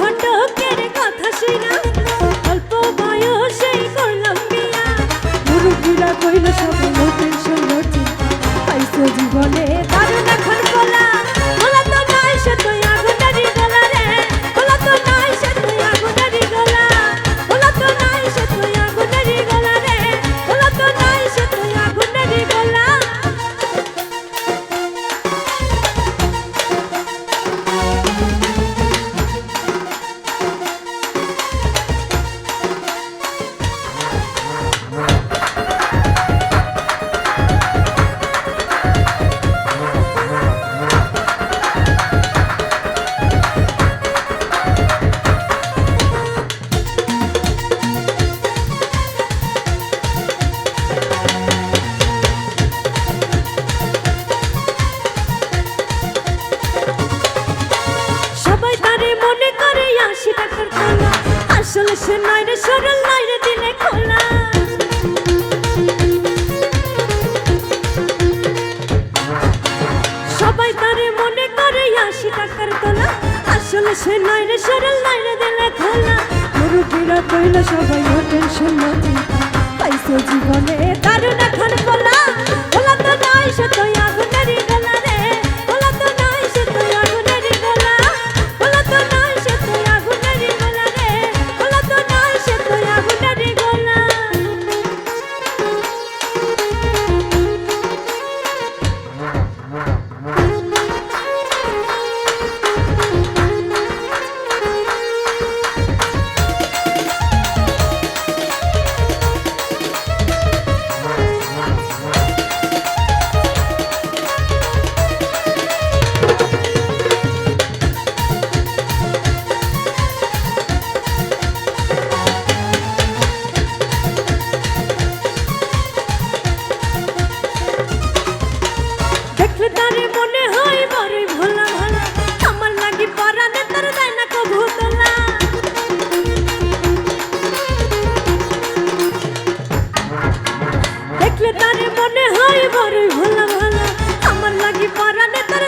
ঘটা সবাই মনে করে আশি টাকার খোলা আসলে সে নয় সরল নয় দিনে খোলা। সবাই তারে মনে করে আসলে সে সরল দিনে খোলা। সবাই হোটেল পাইছো জীবনে দারুণ এখন বলা মনে হয় বড়ই ভোলা ভালো। আমার লাগি পরানে তার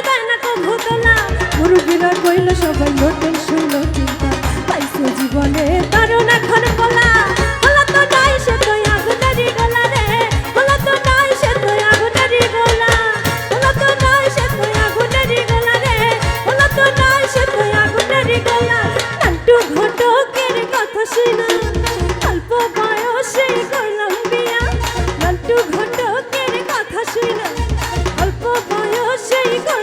নাই